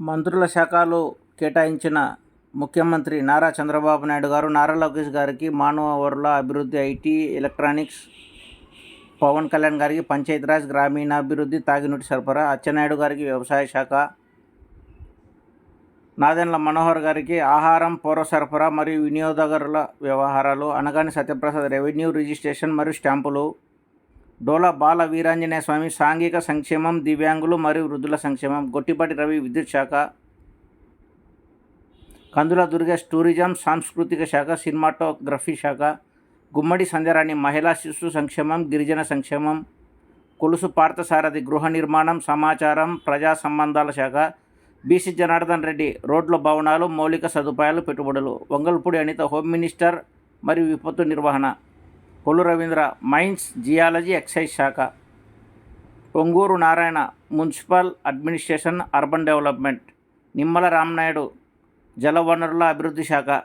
మంత్రుల శాఖలు కేటాయించిన ముఖ్యమంత్రి నారా చంద్రబాబు నాయుడు గారు నారా లోకేష్ గారికి మానవ వనరుల అభివృద్ధి ఐటీ ఎలక్ట్రానిక్స్ పవన్ కళ్యాణ్ గారికి పంచాయతీరాజ్ గ్రామీణాభివృద్ధి తాగినీటి సరఫరా అచ్చెన్నాయుడు గారికి వ్యవసాయ శాఖ నాదెండ్ల మనోహర్ గారికి ఆహారం పౌర సరఫరా మరియు వినియోగదారుల వ్యవహారాలు అనగాని సత్యప్రసాద్ రెవెన్యూ రిజిస్ట్రేషన్ మరియు స్టాంపులు డోలా బాల వీరాంజనేయ స్వామి సాంఘిక సంక్షేమం దివ్యాంగులు మరియు వృద్ధుల సంక్షేమం గొట్టిపాటి రవి విద్యుత్ శాఖ కందుల దుర్గేష్ టూరిజం సాంస్కృతిక శాఖ సినిమాటోగ్రఫీ శాఖ గుమ్మడి సంధ్యారాణి మహిళా శిశు సంక్షేమం గిరిజన సంక్షేమం కొలుసు పార్థసారథి గృహ నిర్మాణం సమాచారం ప్రజా సంబంధాల శాఖ బీసీ జనార్దన్ రెడ్డి రోడ్ల భవనాలు మౌలిక సదుపాయాలు పెట్టుబడులు వంగల్పూడి అనిత హోమ్ మినిస్టర్ మరియు విపత్తు నిర్వహణ. Kollu Ravindra mines geology excise శాఖ. Ponguru Narayana municipal administration urban development. Nimmala Ramanaidu జలవనరుల అభివృద్ధి శాఖ.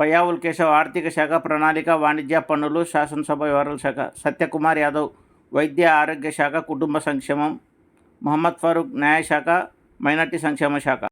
పయావుల్ కేశవ్ ఆర్థిక శాఖ ప్రణాళిక వాణిజ్య పన్నులు శాసనసభ వ్యవహారాల శాఖ. సత్యకుమార్ యాదవ్ వైద్య ఆరోగ్య శాఖ కుటుంబ సంక్షేమం. మహమ్మద్ ఫారూక్ న్యాయశాఖ మైనార్టీ సంక్షేమ శాఖ.